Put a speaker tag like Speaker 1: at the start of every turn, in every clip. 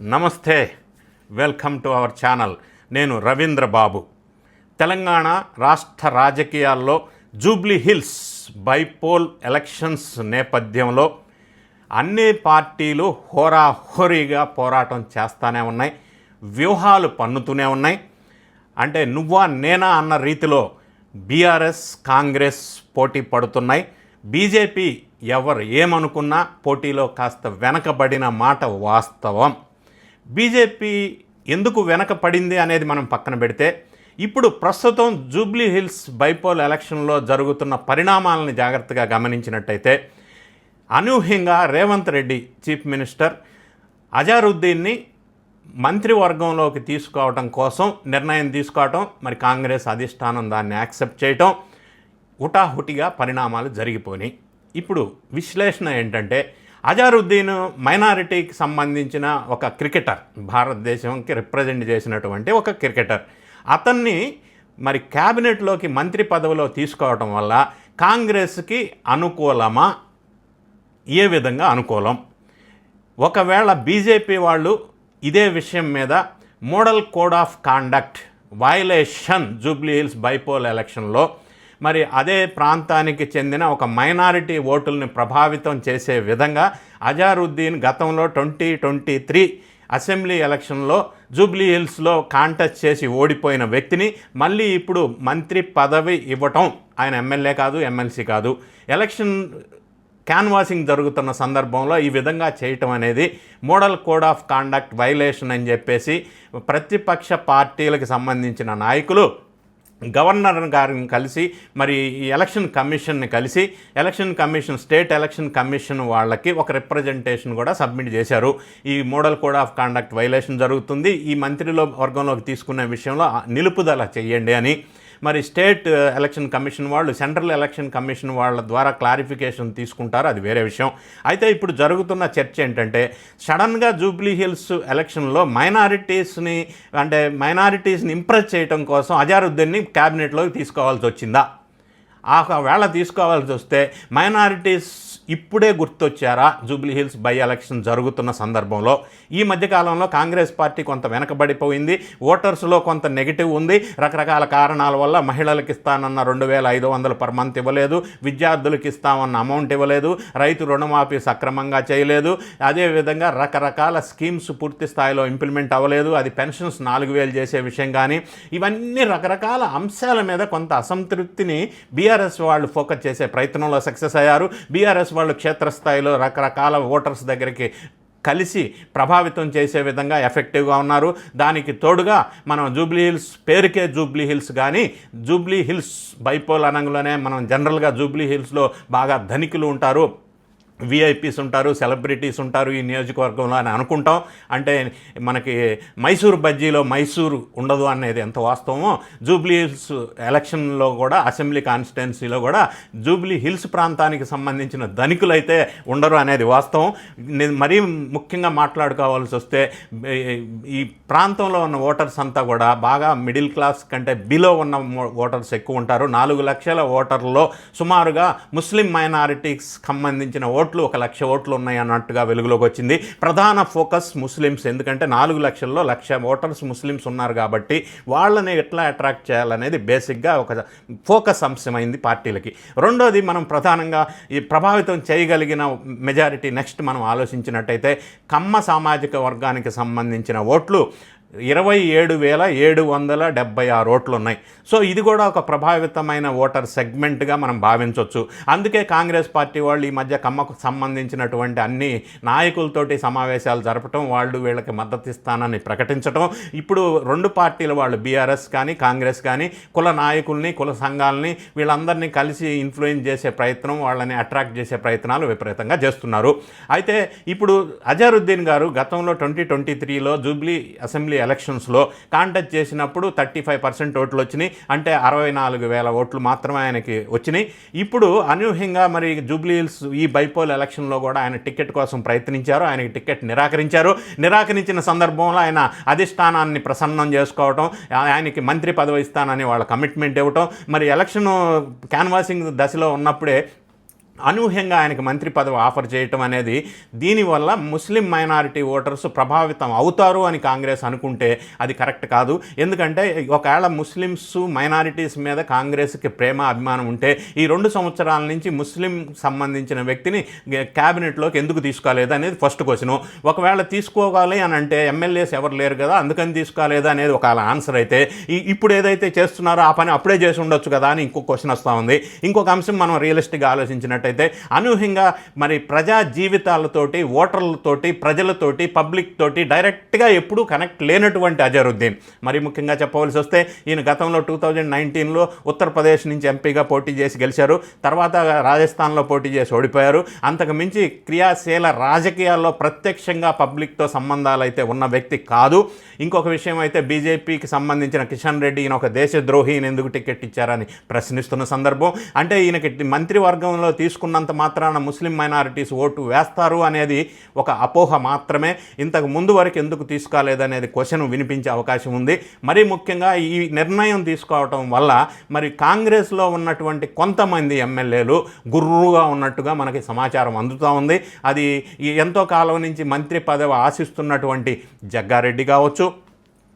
Speaker 1: నమస్తే welcome to our channel. నేను రవీంద్ర బాబు. తెలంగాణ రాష్ట్ర రాజకీయాల్లో జూబ్లీ హిల్స్ బైపోల్ ఎలక్షన్స్ నేపథ్యంలో అన్ని పార్టీలు హోరాహోరీగా పోరాటం చేస్తూనే ఉన్నాయి వ్యూహాలు పన్నుతూనే ఉన్నాయి. అంటే నువ్వా నేనా అన్న రీతిలో బీఆర్ఎస్ కాంగ్రెస్ పోటీ పడుతున్నాయి. బీజేపీ ఎవరు ఏమనుకున్నా పోటీలో కాస్త వెనకబడిన మాట వాస్తవం. బీజేపీ ఎందుకు వెనకపడింది అనేది మనం పక్కన పెడితే ఇప్పుడు ప్రస్తుతం జూబ్లీ హిల్స్ బైపోల్ ఎలక్షన్లో జరుగుతున్న పరిణామాలను జాగ్రత్తగా గమనించినట్టయితే అనూహ్యంగా రేవంత్ రెడ్డి చీఫ్ మినిస్టర్ అజారుద్దీన్ని మంత్రివర్గంలోకి తీసుకోవటం కోసం నిర్ణయం తీసుకోవటం మరి కాంగ్రెస్ అధిష్టానం దాన్ని యాక్సెప్ట్ చేయటం హుటాహుటిగా పరిణామాలు జరిగిపోయినాయి. ఇప్పుడు విశ్లేషణ ఏంటంటే అజారుద్దీన్ మైనారిటీకి సంబంధించిన ఒక క్రికెటర్ భారతదేశంకి రిప్రజెంట్ చేసినటువంటి ఒక క్రికెటర్. అతన్ని మరి క్యాబినెట్లోకి మంత్రి పదవిలో తీసుకోవటం వల్ల కాంగ్రెస్కి అనుకూలమా? ఏ విధంగా అనుకూలం? ఒకవేళ బీజేపీ వాళ్ళు ఇదే విషయం మీద model code of conduct violation Jubilee Hills bypoll ఎలక్షన్లో మరి అదే ప్రాంతానికి చెందిన ఒక మైనారిటీ ఓటుల్ని ప్రభావితం చేసే విధంగా అజారుద్దీన్ గతంలో ట్వంటీ ట్వంటీ త్రీ అసెంబ్లీ ఎలక్షన్లో జూబ్లీ హిల్స్లో కాంటెస్ట్ చేసి ఓడిపోయిన వ్యక్తిని మళ్ళీ ఇప్పుడు మంత్రి పదవి ఇవ్వటం ఆయన ఎమ్మెల్యే కాదు ఎమ్మెల్సీ కాదు. ఎలక్షన్ క్యాన్వాసింగ్ జరుగుతున్న సందర్భంలో ఈ విధంగా చేయటం అనేది model code of conduct violation అని చెప్పేసి ప్రతిపక్ష పార్టీలకు సంబంధించిన నాయకులు గవర్నర్ గారిని కలిసి మరి ఈ ఎలక్షన్ కమిషన్ని కలిసి election commission state election commission వాళ్ళకి ఒక రిప్రజెంటేషన్ కూడా సబ్మిట్ చేశారు. ఈ model code of conduct violation జరుగుతుంది. ఈ మంత్రిలో వర్గంలోకి తీసుకునే విషయంలో నిలుపుదల చేయండి అని మరి స్టేట్ ఎలక్షన్ కమిషన్ వాళ్ళు సెంట్రల్ ఎలక్షన్ కమిషన్ వాళ్ళ ద్వారా క్లారిఫికేషన్ తీసుకుంటారు. అది వేరే విషయం. అయితే ఇప్పుడు జరుగుతున్న చర్చ ఏంటంటే సడన్గా జూబ్లీ హిల్స్ ఎలక్షన్లో మైనారిటీస్ని అంటే మైనారిటీస్ని ఇంప్రెస్ చేయడం కోసం అజారుద్దీన్ని క్యాబినెట్లోకి తీసుకోవాల్సి వచ్చిందా? ఆ వేళ తీసుకోవాల్సి వస్తే మైనారిటీస్ ఇప్పుడే గుర్తొచ్చారా? జూబ్లీ హిల్స్ బై ఎలక్షన్ జరుగుతున్న సందర్భంలో. ఈ మధ్యకాలంలో కాంగ్రెస్ పార్టీ కొంత వెనకబడిపోయింది. ఓటర్స్లో కొంత నెగిటివ్ ఉంది. రకరకాల కారణాల వల్ల మహిళలకు ఇస్తానన్న రెండు వేల ఐదు వందలు పర్ మంత్ ఇవ్వలేదు. విద్యార్థులకు ఇస్తామన్న అమౌంట్ ఇవ్వలేదు. రైతు రుణమాఫీ సక్రమంగా చేయలేదు. అదేవిధంగా రకరకాల స్కీమ్స్ పూర్తి స్థాయిలో ఇంప్లిమెంట్ అవ్వలేదు. అది పెన్షన్స్ నాలుగు వేలు చేసే విషయం కానీ ఇవన్నీ రకరకాల అంశాల మీద కొంత అసంతృప్తిని బీఆర్ఎస్ వాళ్ళు ఫోకస్ చేసే ప్రయత్నంలో సక్సెస్ అయ్యారు. బీఆర్ఎస్ వాళ్ళు క్షేత్రస్థాయిలో రకరకాల ఓటర్స్ దగ్గరికి కలిసి ప్రభావితం చేసే విధంగా ఎఫెక్టివ్గా ఉన్నారు. దానికి తోడుగా మనం జూబ్లీ హిల్స్ పేరుకే జూబ్లీ హిల్స్ కానీ జూబ్లీ హిల్స్ బైపోల్ అనంలోనే మనం జనరల్గా జూబ్లీ హిల్స్లో బాగా ధనికులు ఉంటారు. విఐపీస్ ఉంటారు సెలబ్రిటీస్ ఉంటారు ఈ నియోజకవర్గంలో అని అనుకుంటాం. అంటే మనకి మైసూర్ బజ్జీలో మైసూరు ఉండదు అనేది ఎంత వాస్తవమో జూబ్లీ హిల్స్ ఎలక్షన్లో కూడా అసెంబ్లీ కాన్స్టిట్యున్సీలో కూడా జూబ్లీ హిల్స్ ప్రాంతానికి సంబంధించిన ధనికులైతే ఉండరు అనేది వాస్తవం. నేను మరీ ముఖ్యంగా మాట్లాడుకోవాల్సి వస్తే ఈ ప్రాంతంలో ఉన్న ఓటర్స్ అంతా కూడా బాగా మిడిల్ క్లాస్ కంటే బిలో ఉన్న ఓటర్స్ ఎక్కువ ఉంటారు. నాలుగు లక్షల ఓటర్లలో సుమారుగా ముస్లిం మైనారిటీకి సంబంధించిన ఓట్లు ఒక లక్ష ఓట్లు ఉన్నాయి అన్నట్టుగా వెలుగులోకి వచ్చింది. ప్రధాన ఫోకస్ ముస్లిమ్స్ ఎందుకంటే నాలుగు లక్షల్లో లక్ష ఓటర్స్ ముస్లిమ్స్ ఉన్నారు కాబట్టి వాళ్ళని ఎట్లా అట్రాక్ట్ చేయాలనేది బేసిక్గా ఒక ఫోకస్ అంశమైంది పార్టీలకి. రెండోది మనం ప్రధానంగా ఈ ప్రభావితం చేయగలిగిన మెజారిటీ నెక్స్ట్ మనం ఆలోచించినట్టయితే కమ్మ సామాజిక వర్గానికి సంబంధించిన ఓట్లు ఇరవై ఏడు వేల ఏడు వందల డెబ్బై ఆరు ఓట్లు ఉన్నాయి సో ఇది కూడా ఒక ప్రభావితమైన ఓటర్ సెగ్మెంట్గా మనం భావించవచ్చు అందుకే కాంగ్రెస్ పార్టీ వాళ్ళు ఈ మధ్య కమ్మకు సంబంధించినటువంటి అన్ని నాయకులతోటి సమావేశాలు జరపటం వాళ్ళు వీళ్ళకి మద్దతు ఇస్తానని ప్రకటించడం ఇప్పుడు రెండు పార్టీల వాళ్ళు బీఆర్ఎస్ కానీ కాంగ్రెస్ కానీ కుల నాయకుల్ని కుల సంఘాలని వీళ్ళందరినీ కలిసి ఇన్ఫ్లుయెన్స్ చేసే ప్రయత్నం వాళ్ళని అట్రాక్ట్ చేసే ప్రయత్నాలు విపరీతంగా చేస్తున్నారు. అయితే ఇప్పుడు అజారుద్దీన్ గారు గతంలో ట్వంటీ ట్వంటీ త్రీలో జూబ్లీ అసెంబ్లీ ఎలక్షన్స్లో కాంటెస్ట్ చేసినప్పుడు థర్టీ ఫైవ్ పర్సెంట్ ఓట్లు వచ్చినాయి. అంటే అరవై నాలుగు వేల ఓట్లు మాత్రమే ఆయనకి వచ్చినాయి. ఇప్పుడు అనూహ్యంగా మరి జూబ్లీహిల్స్ ఈ బైపోల్ ఎలక్షన్లో కూడా ఆయన టికెట్ కోసం ప్రయత్నించారు. ఆయనకి టికెట్ నిరాకరించారు. నిరాకరించిన సందర్భంలో ఆయన అధిష్టానాన్ని ప్రసన్నం చేసుకోవటం ఆయనకి మంత్రి పదవి ఇస్తానని వాళ్ళ కమిట్మెంట్ ఇవ్వటం. మరి ఎలక్షన్ క్యాన్వాసింగ్ దశలో ఉన్నప్పుడే అనూహ్యంగా ఆయనకి మంత్రి పదవి ఆఫర్ చేయటం అనేది దీనివల్ల ముస్లిం మైనారిటీ ఓటర్స్ ప్రభావితం అవుతారు అని కాంగ్రెస్ అనుకుంటే అది కరెక్ట్ కాదు. ఎందుకంటే ఒకవేళ ముస్లిమ్స్ మైనారిటీస్ మీద కాంగ్రెస్కి ప్రేమ అభిమానం ఉంటే ఈ రెండు సంవత్సరాల నుంచి ముస్లిం సంబంధించిన వ్యక్తిని క్యాబినెట్లోకి ఎందుకు తీసుకోలేదు అనేది ఫస్ట్ క్వశ్చన్. ఒకవేళ తీసుకోవాలి అని అంటే ఎమ్మెల్యేస్ ఎవరు లేరు కదా అందుకని తీసుకోలేదు అనేది ఒకవేళ ఆన్సర్ అయితే ఈ- ఇప్పుడు ఏదైతే చేస్తున్నారో ఆ పని అప్పుడే చేసి ఉండొచ్చు కదా అని ఇంకో క్వశ్చన్ వస్తూ ఉంది. ఇంకొక అంశం మనం రియలిస్టిక్గా ఆలోచించినట్టయితే అనూహ్యంగా మరి ప్రజా జీవితాలతోటి ఓటర్లతోటి ప్రజలతోటి పబ్లిక్ తోటి డైరెక్ట్గా ఎప్పుడూ కనెక్ట్ లేనటువంటి అజరుద్దీన్. మరి ముఖ్యంగా చెప్పవలసి వస్తే ఈయన గతంలో టూ థౌజండ్ నైన్టీన్లో ఉత్తరప్రదేశ్ నుంచి ఎంపీగా పోటీ చేసి గెలిచారు. తర్వాత రాజస్థాన్లో పోటీ చేసి ఓడిపోయారు. అంతకు మించి క్రియాశీల రాజకీయాల్లో ప్రత్యక్షంగా పబ్లిక్తో సంబంధాలు అయితే ఉన్న వ్యక్తి కాదు. ఇంకొక విషయం అయితే బీజేపీకి సంబంధించిన కిషన్ రెడ్డి ఈయన ఒక దేశద్రోహి ఈయన ఎందుకు టికెట్ ఇచ్చారని ప్రశ్నిస్తున్న సందర్భం. అంటే ఈయనకి మంత్రివర్గంలో తీసుకున్నంత మాత్రాన ముస్లిం మైనారిటీస్ ఓటు వేస్తారు అనేది ఒక అపోహ మాత్రమే. ఇంతకు ముందు వరకు ఎందుకు తీసుకోలేదనేది క్వశ్చన్ వినిపించే అవకాశం ఉంది. మరీ ముఖ్యంగా ఈ నిర్ణయం తీసుకోవటం వల్ల మరి కాంగ్రెస్లో ఉన్నటువంటి కొంతమంది ఎమ్మెల్యేలు గుర్రుగా ఉన్నట్టుగా మనకి సమాచారం అందుతూ ఉంది. అది ఎంతో కాలం నుంచి మంత్రి పదవి ఆశిస్తున్నటువంటి జగ్గారెడ్డి కావచ్చు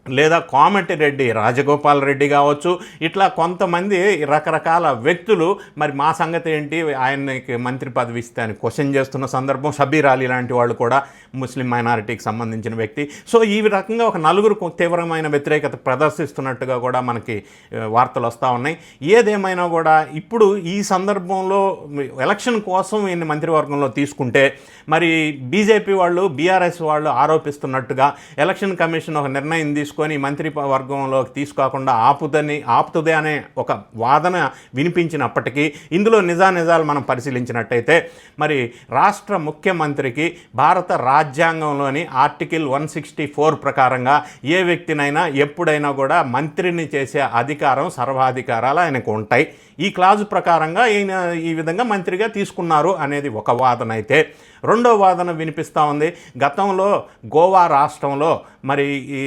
Speaker 1: లేదా కోమటిరెడ్డి రాజగోపాల్ రెడ్డి కావచ్చు ఇట్లా కొంతమంది రకరకాల వ్యక్తులు మరి మా సంగతి ఏంటి ఆయనకి మంత్రి పదవి ఇస్తే అని క్వశ్చన్ చేస్తున్న సందర్భం షబీర్ అలీ లాంటి వాళ్ళు కూడా ముస్లిం మైనారిటీకి సంబంధించిన వ్యక్తి. సో ఈ రకంగా ఒక నలుగురు తీవ్రమైన వ్యతిరేకత ప్రదర్శిస్తున్నట్టుగా కూడా మనకి వార్తలు వస్తూ ఉన్నాయి. ఏదేమైనా కూడా ఇప్పుడు ఈ సందర్భంలో ఎలక్షన్ కోసం ఈయన మంత్రివర్గంలో తీసుకుంటే మరి బీజేపీ వాళ్ళు బీఆర్ఎస్ వాళ్ళు ఆరోపిస్తున్నట్టుగా ఎలక్షన్ కమిషన్ ఒక నిర్ణయం తీసుకు తీసుకొని మంత్రి వర్గంలోకి తీసుకోకుండా ఆపుదని ఆపుతుంది అనే ఒక వాదన వినిపించినప్పటికీ ఇందులో నిజానిజాలు మనం పరిశీలించినట్టయితే మరి రాష్ట్ర ముఖ్యమంత్రికి భారత రాజ్యాంగంలోని ఆర్టికల్ వన్ సిక్స్టీ ఫోర్ ప్రకారంగా ఏ వ్యక్తినైనా ఎప్పుడైనా కూడా మంత్రిని చేసే అధికారం సర్వాధికారాలు ఆయనకు ఉంటాయి. ఈ క్లాజు ప్రకారంగా ఈయన ఈ విధంగా మంత్రిగా తీసుకున్నారు అనేది ఒక వాదన అయితే. రెండో వాదన వినిపిస్తూ ఉంది. గతంలో గోవా రాష్ట్రంలో మరి ఈ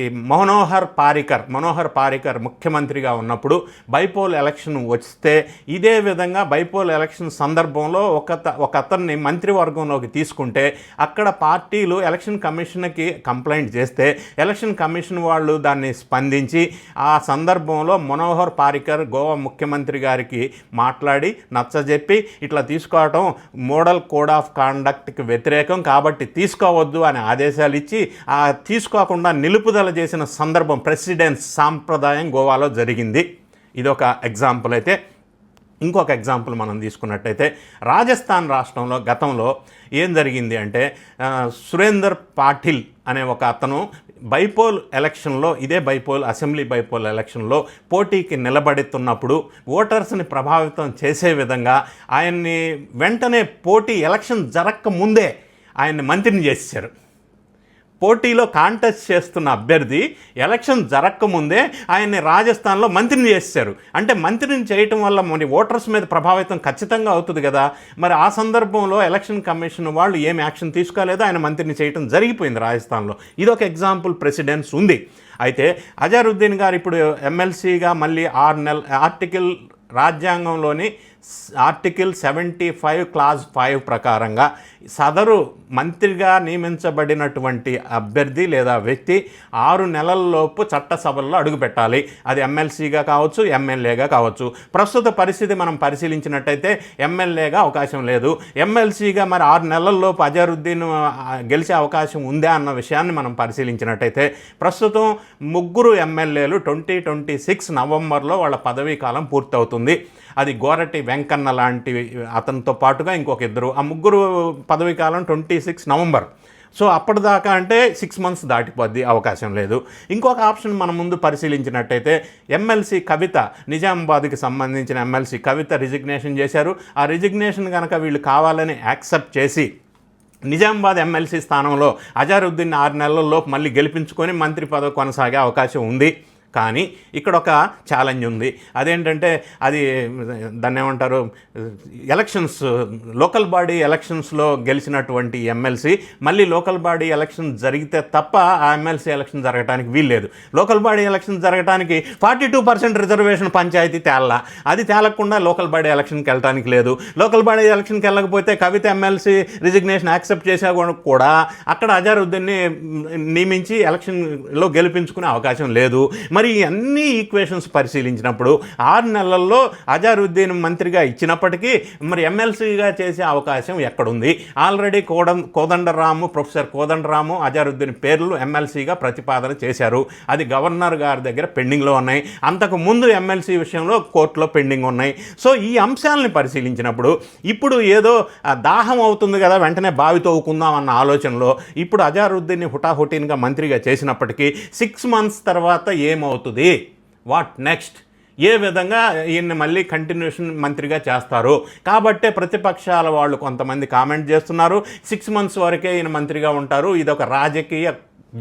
Speaker 1: మనోహర్ పారికర్. మనోహర్ పారికర్ ముఖ్యమంత్రిగా ఉన్నప్పుడు బైపోల్ ఎలక్షన్ వస్తే ఇదే విధంగా బైపోల్ ఎలక్షన్ సందర్భంలో ఒక ఒక అతన్ని మంత్రివర్గంలోకి తీసుకుంటే అక్కడ పార్టీలు ఎలక్షన్ కమిషన్కి కంప్లైంట్ చేస్తే ఎలక్షన్ కమిషన్ వాళ్ళు దాన్ని స్పందించి ఆ సందర్భంలో మనోహర్ పారికర్ గోవా ముఖ్యమంత్రి గారికి మాట్లాడి నచ్చజెప్పి ఇట్లా తీసుకోవటం మోడల్ కోడ్ ఆఫ్ కాండక్ట్కి వ్యతిరేకం కాబట్టి తీసుకోవద్దు అని ఆదేశాలు ఇచ్చి ఆ తీసుకోకుండా నిలుపుదల చేసిన సందర్భం ప్రెసిడెన్స్ సాంప్రదాయం గోవాలో జరిగింది. ఇదొక ఎగ్జాంపుల్ అయితే. ఇంకొక ఎగ్జాంపుల్ మనం తీసుకున్నట్టయితే రాజస్థాన్ రాష్ట్రంలో గతంలో ఏం జరిగింది అంటే సురేందర్ పాటిల్ అనే ఒక అతను బైపోల్ ఎలక్షన్లో ఇదే బైపోల్ అసెంబ్లీ బైపోల్ ఎలక్షన్లో పోటీకి నిలబడుతున్నప్పుడు ఓటర్స్ని ప్రభావితం చేసే విధంగా ఆయన్ని వెంటనే పోటీ ఎలక్షన్ జరక్క ముందే ఆయన్ని మంత్రిని చేశారు. పోటీలో కాంటెస్ట్ చేస్తున్న అభ్యర్థి ఎలక్షన్ జరగకముందే ఆయన్ని రాజస్థాన్లో మంత్రిని చేశారు. అంటే మంత్రిని చేయటం వల్ల మరి ఓటర్స్ మీద ప్రభావితం ఖచ్చితంగా అవుతుంది కదా. మరి ఆ సందర్భంలో ఎలక్షన్ కమిషన్ వాళ్ళు ఏం యాక్షన్ తీసుకోలేదు ఆయన మంత్రిని చేయటం జరిగిపోయింది రాజస్థాన్లో. ఇదొక ఎగ్జాంపుల్ ప్రెసిడెన్స్ ఉంది. అయితే అజారుద్దీన్ గారు ఇప్పుడు ఎమ్మెల్సీగా మళ్ళీ ఆరు నెల ఆర్టికల్ రాజ్యాంగంలోని article seventy five clause five ప్రకారంగా సదరు మంత్రిగా నియమించబడినటువంటి అభ్యర్థి లేదా వ్యక్తి ఆరు నెలల్లోపు చట్టసభల్లో అడుగుపెట్టాలి. అది ఎమ్మెల్సీగా కావచ్చు ఎమ్మెల్యేగా కావచ్చు. ప్రస్తుత పరిస్థితి మనం పరిశీలించినట్టయితే ఎమ్మెల్యేగా అవకాశం లేదు. ఎమ్మెల్సీగా మరి ఆరు నెలల్లోపు అజరుద్దీన్ గెలిచే అవకాశం ఉందా అన్న విషయాన్ని మనం పరిశీలించినట్టయితే ప్రస్తుతం ముగ్గురు ఎమ్మెల్యేలు ట్వంటీ ట్వంటీ సిక్స్ నవంబర్లో వాళ్ళ పదవీ కాలం పూర్తవుతుంది. అది గోరటి వెంకన్న లాంటి అతనితో పాటుగా ఇంకొక ఇద్దరు. ఆ ముగ్గురు పదవీకాలం ట్వంటీ సిక్స్ నవంబర్. సో అప్పటిదాకా అంటే సిక్స్ మంత్స్ దాటిపోద్ది అవకాశం లేదు. ఇంకొక ఆప్షన్ మన ముందు పరిశీలించినట్టయితే ఎమ్మెల్సీ కవిత నిజామాబాద్కి సంబంధించిన ఎమ్మెల్సీ కవిత రిజిగ్నేషన్ చేశారు. ఆ రిజిగ్నేషన్ కనుక వీళ్ళు కావాలని యాక్సెప్ట్ చేసి నిజామాబాద్ ఎమ్మెల్సీ స్థానంలో అజారుద్దీన్ ఆరు నెలల్లోపు మళ్ళీ గెలిపించుకొని మంత్రి పదవి కొనసాగే అవకాశం ఉంది. కానీ ఇక్కడ ఒక ఛాలెంజ్ ఉంది. అదేంటంటే అది దాన్ని ఏమంటారు? ఎలక్షన్స్ లోకల్ బాడీ ఎలక్షన్స్లో గెలిచినటువంటి ఎమ్మెల్సీ మళ్ళీ లోకల్ బాడీ ఎలక్షన్ జరిగితే తప్ప ఆ ఎమ్మెల్సీ ఎలక్షన్ జరగడానికి వీల్లేదు. లోకల్ బాడీ ఎలక్షన్ జరగడానికి ఫార్టీ టూ పర్సెంట్ రిజర్వేషన్ పంచాయతీ తేల్లా. అది తేలకుండా లోకల్ బాడీ ఎలక్షన్కి వెళ్ళడానికి లేదు. లోకల్ బాడీ ఎలక్షన్కి వెళ్ళకపోతే కవిత ఎమ్మెల్సీ రిజిగ్నేషన్ యాక్సెప్ట్ చేసా కూడా అక్కడ అజారుద్దీన్ని నియమించి ఎలక్షన్లో గెలిపించుకునే అవకాశం లేదు. మరి మరి అన్ని ఈక్వేషన్స్ పరిశీలించినప్పుడు ఆరు నెలల్లో అజారుద్దీన్ మంత్రిగా ఇచ్చినప్పటికీ మరి ఎమ్మెల్సీగా చేసే అవకాశం ఎక్కడుంది? ఆల్రెడీ కోడం కోదండరాము ప్రొఫెసర్ కోదండరాము అజారుద్దీన్ పేర్లు ఎమ్మెల్సీగా ప్రతిపాదన చేశారు. అది గవర్నర్ గారి దగ్గర పెండింగ్లో ఉన్నాయి. అంతకు ముందు ఎమ్మెల్సీ విషయంలో కోర్టులో పెండింగ్ ఉన్నాయి. సో ఈ అంశాలని పరిశీలించినప్పుడు ఇప్పుడు ఏదో దాహం అవుతుంది కదా వెంటనే బావి తవ్వుకుందాం అన్న ఆలోచనలో ఇప్పుడు అజారుద్దీన్ని హుటాహుటీన్గా మంత్రిగా చేసినప్పటికీ సిక్స్ మంత్స్ తర్వాత ఏమవుతుంది? అవుతుంది. వాట్ నెక్స్ట్ ఏ విధంగా ఈయన్ని మళ్ళీ కంటిన్యూషన్ మంత్రిగా చేస్తారు? కాబట్టే ప్రతిపక్షాల వాళ్ళు కొంతమంది కామెంట్ చేస్తున్నారు. సిక్స్ మంత్స్ వరకే ఈయన మంత్రిగా ఉంటారు. ఇది ఒక రాజకీయ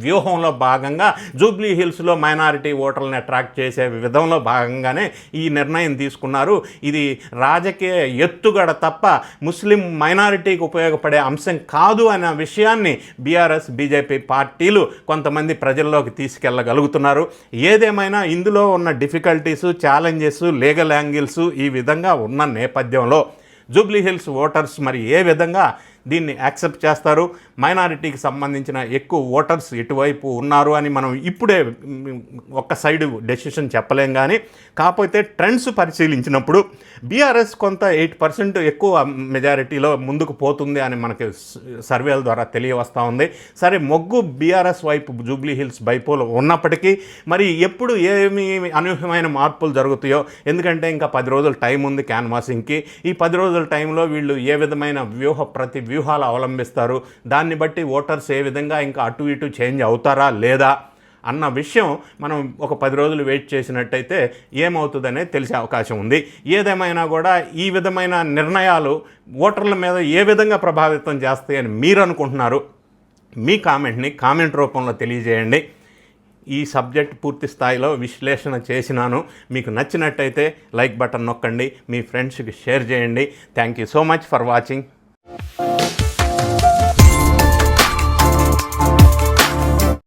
Speaker 1: వ్యూహంలో భాగంగా జూబ్లీ హిల్స్లో మైనారిటీ ఓటర్లను అట్రాక్ట్ చేసే విధంలో భాగంగానే ఈ నిర్ణయం తీసుకున్నారు. ఇది రాజకీయ ఎత్తుగడ తప్ప ముస్లిం మైనారిటీకి ఉపయోగపడే అంశం కాదు అనే విషయాన్ని బీఆర్ఎస్ బీజేపీ పార్టీలు కొంతమంది ప్రజల్లోకి తీసుకెళ్ళగలుగుతున్నారు ఏదేమైనా ఇందులో ఉన్న డిఫికల్టీస్ ఛాలెంజెస్ లీగల్ యాంగిల్స్ ఈ విధంగా ఉన్న నేపథ్యంలో జూబ్లీ హిల్స్ ఓటర్స్ మరి ఏ విధంగా దీన్ని యాక్సెప్ట్ చేస్తారు? మైనారిటీకి సంబంధించిన ఎక్కువ ఓటర్స్ ఎటువైపు ఉన్నారు అని మనం ఇప్పుడే ఒక్క సైడ్ డెసిషన్ చెప్పలేం కానీ కాకపోతే ట్రెండ్స్ పరిశీలించినప్పుడు బీఆర్ఎస్ కొంత ఎయిట్ పర్సెంట్ ఎక్కువ మెజారిటీలో ముందుకు పోతుంది అని మనకి సర్వేల ద్వారా తెలియవస్తూ ఉంది. సరే మొగ్గు బీఆర్ఎస్ వైపు జూబ్లీ హిల్స్ బైపోలు ఉన్నప్పటికీ మరి ఎప్పుడు ఏమి అనూహ్యమైన మార్పులు జరుగుతాయో ఎందుకంటే ఇంకా పది రోజులు టైం ఉంది క్యాన్వాసింగ్కి. ఈ పది రోజుల టైంలో వీళ్ళు ఏ విధమైన వ్యూహ ప్రతి వ్యూహాలు అవలంబిస్తారు? దాని దాన్ని బట్టి ఓటర్స్ ఏ విధంగా ఇంకా అటు ఇటు చేంజ్ అవుతారా లేదా అన్న విషయం మనం ఒక పది రోజులు వెయిట్ చేసినట్టయితే ఏమవుతుందనే తెలిసే అవకాశం ఉంది. ఏదేమైనా కూడా ఈ విధమైన నిర్ణయాలు ఓటర్ల మీద ఏ విధంగా ప్రభావితం చేస్తాయని మీరు అనుకుంటున్నారు? మీ కామెంట్ని కామెంట్ రూపంలో తెలియజేయండి. ఈ సబ్జెక్ట్ పూర్తి స్థాయిలో విశ్లేషణ చేసినాను. మీకు నచ్చినట్టయితే లైక్ బటన్ నొక్కండి. మీ ఫ్రెండ్స్కి షేర్ చేయండి. Thank you so much for watching.